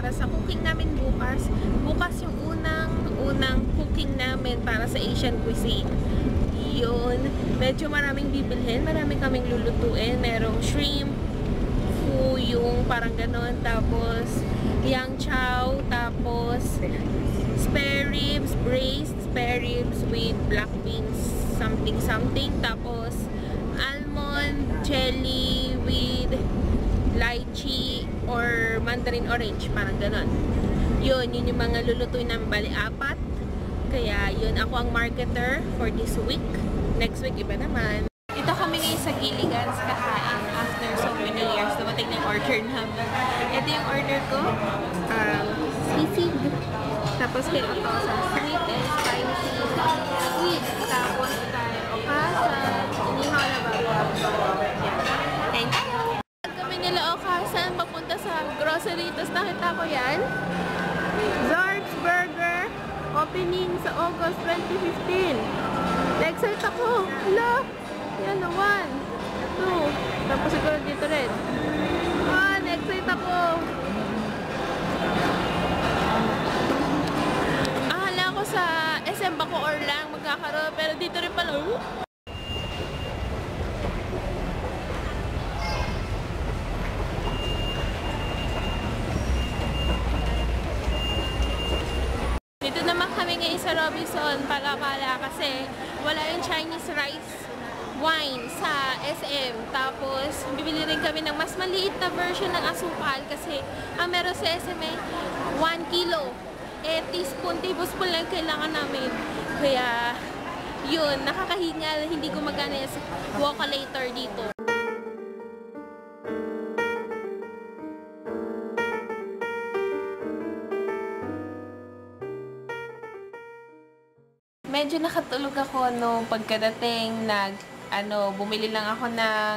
para sa cooking namin bukas. Bukas yung unang, unang cooking namin para sa Asian cuisine. Yun. Medyo maraming bibilhin. Marami kaming lulutuin. Merong shrimp, fu, yung parang ganon. Tapos, yang chow. Tapos, spare ribs, braised spare ribs with black beans, something something. Tapos, almond jelly or mandarin orange, parang ganon. Yun, yun yung mga lulutuin namin bali. Kaya yun, ako ang marketer for this week. Next week, iba naman. Ito kami ngayon sa Gilligan's kakain after so many years. Dumating na yung order namin. Ito yung order ko. Um, sisig. Tapos kay ito sa Tapos nakita ko yan. Zart's Burger opening sa August 2015. Na-excite ako. Hala! Yan one. Two. Tapos siguro dito rin. Ah, na-excite ako. Akala ko sa SM Bacoor lang magkakaroon. Pero dito rin pala. Oh. Dito naman kami Robinson, pala-pala kasi wala yung Chinese rice wine sa SM. Tapos, bibili rin kami ng mas maliit na version ng asukal kasi ang meron sa SM ay 1 kilo. Eh, teaspoon, tablespoon lang kailangan namin. Kaya, yun, nakakahinga, hindi gumagana yung walkalator dito. Medyo nakatulog ako nung pagkadating nag ano, bumili lang ako ng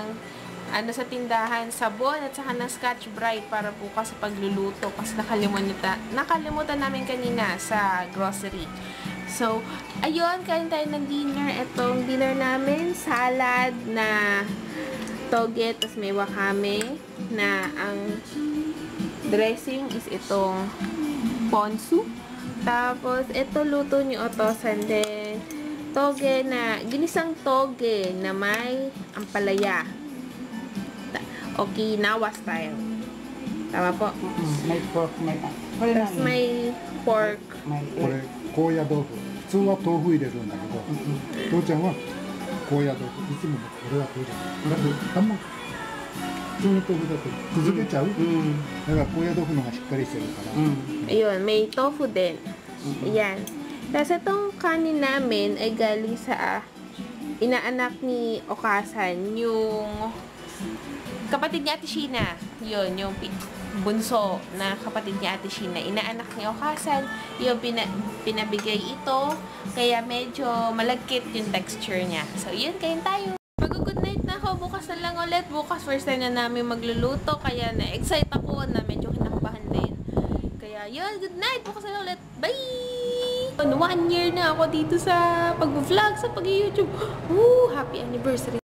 ano sa tindahan, sabon at saka ng Scotch Brite para bukas sa pagluluto kasi nakalimutan, nakalimutan namin kanina sa grocery. So, ayun, kain tayo ng dinner. Itong dinner namin, salad na toge, tapos may wakame na ang dressing is itong ponzu. Tapos, ito luto ni Otosan din. Toge na, ginisang toge na may ampalaya. Ta- Okinawa style. Tama po. うん、マイポークマイこれ Tapos 何 may pork. マイこれ高野豆腐普通は豆腐入れるんだけど父ちゃんは高野豆腐いつも俺は豆腐だってあんま普通の豆腐だとくずけちゃう、うんだから高野豆腐の方がしっかりしてるから、うん Ayun, may tofu din. Ayan. Tapos itong kanin namin ay galing sa inaanak ni Okasan, yung kapatid ni Ate Sheena. Yun, yung bunso na kapatid ni Ate Sheena. Inaanak ni Okasan, yung pina, pinabigay ito. Kaya medyo malagkit yung texture niya. So, yun, kain tayo. Mag-good night na ako. Bukas na lang ulit. Bukas first time na namin magluluto. Kaya na-excite ako na medyo kinakabahan din. Kaya yun, good night. Bukas na lang ulit. Bye! One year na ako dito sa pag-vlog, sa pag-YouTube. Woo! Happy anniversary!